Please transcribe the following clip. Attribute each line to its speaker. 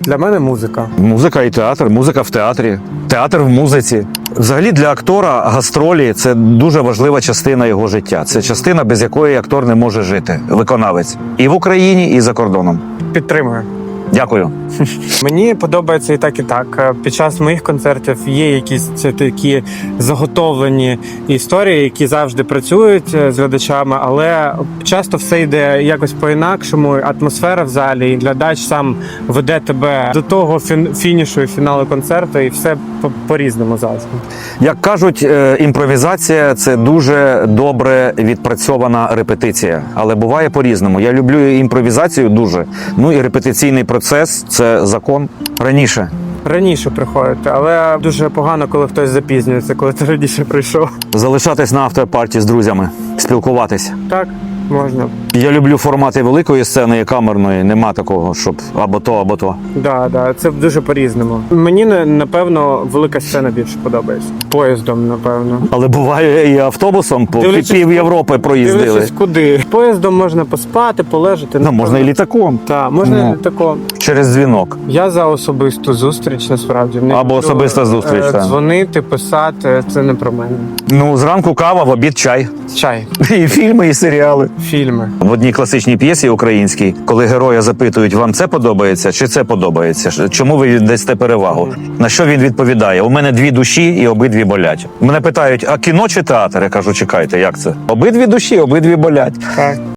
Speaker 1: Для мене музика.
Speaker 2: Музика і театр, музика в театрі, театр в музиці. Взагалі для актора гастролі це дуже важлива частина його життя. Це частина, без якої актор не може жити. Виконавець і в Україні, і за кордоном.
Speaker 1: Підтримую.
Speaker 2: Дякую.
Speaker 1: Мені подобається і так, і так. Е, Під час моїх концертів є якісь такі заготовлені історії, які завжди працюють е, з глядачами, але часто все йде якось по-інакшому. Атмосфера в залі, і глядач сам веде тебе до того фін- фінішу і фіналу концерту, і все по- по-різному завжди.
Speaker 2: Як кажуть, е, імпровізація це дуже добре відпрацьована репетиція, але буває по-різному. Я люблю імпровізацію дуже. Ну і репетиційний процес це закон раніше.
Speaker 1: Раніше приходити, але дуже погано, коли хтось запізнюється, коли ти раніше прийшов.
Speaker 2: Залишатись на автопарті з друзями, спілкуватись.
Speaker 1: Так, можна.
Speaker 2: Я люблю формати великої сцени і камерної. Нема такого, щоб або то, або то.
Speaker 1: Да, да, це дуже по-різному. Мені на- напевно велика сцена більше подобається. Поїздом, напевно.
Speaker 2: Але буває і автобусом по
Speaker 1: Дивлячись,
Speaker 2: пів Європи проїздили.
Speaker 1: Дивлячись, куди. Поїздом можна поспати, полежати.
Speaker 2: Ну, можна і літаком
Speaker 1: Так, можна
Speaker 2: Ну.
Speaker 1: і літаком.
Speaker 2: через дзвінок.
Speaker 1: Я за особисту зустріч насправді. Не
Speaker 2: Або
Speaker 1: люблю,
Speaker 2: особиста зустріч,
Speaker 1: е,
Speaker 2: так.
Speaker 1: Дзвонити, писати це не про мене.
Speaker 2: Ну зранку кава, в обід чай.
Speaker 1: Чай,
Speaker 2: І фільми, і серіали.
Speaker 1: Фільми.
Speaker 2: В одній класичній п'єсі українській, коли героя запитують, вам це подобається чи це подобається? Чому ви віддасте перевагу? На що він відповідає? У мене дві душі і обидві болять. Мене питають, а кіно чи театр? Я кажу, чекайте, як це? Обидві душі, обидві болять.
Speaker 1: Так.